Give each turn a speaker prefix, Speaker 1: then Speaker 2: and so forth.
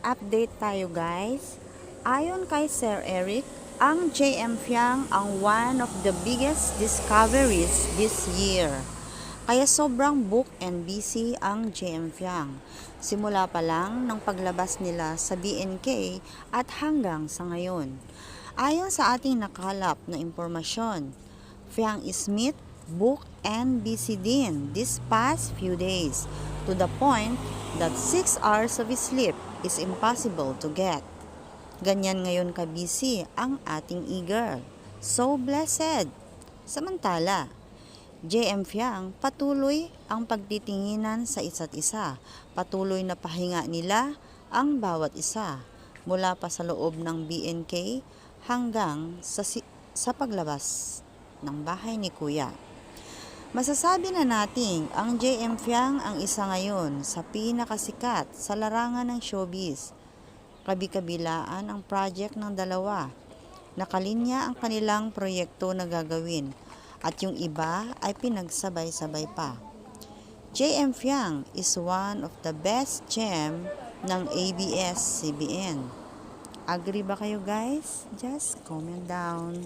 Speaker 1: update tayo guys. Ayon kay Sir Eric, ang JM Fiang ang one of the biggest discoveries this year. Kaya sobrang book and busy ang JM Fiang. Simula pa lang ng paglabas nila sa BNK at hanggang sa ngayon. Ayon sa ating nakalap na impormasyon, Fiang Smith book and busy din this past few days to the point that 6 hours of sleep is impossible to get. Ganyan ngayon ka-busy ang ating e-girl. So blessed! Samantala, JM Fiang patuloy ang pagtitinginan sa isa't isa. Patuloy na pahinga nila ang bawat isa mula pa sa loob ng BNK hanggang sa, si- sa paglabas ng bahay ni Kuya. Masasabi na nating ang JM Fiang ang isa ngayon sa pinakasikat sa larangan ng showbiz. Kabi-kabilaan ang project ng dalawa. Nakalinya ang kanilang proyekto na gagawin at yung iba ay pinagsabay-sabay pa. JM Fiang is one of the best gem ng ABS-CBN. Agree ba kayo guys? Just comment down.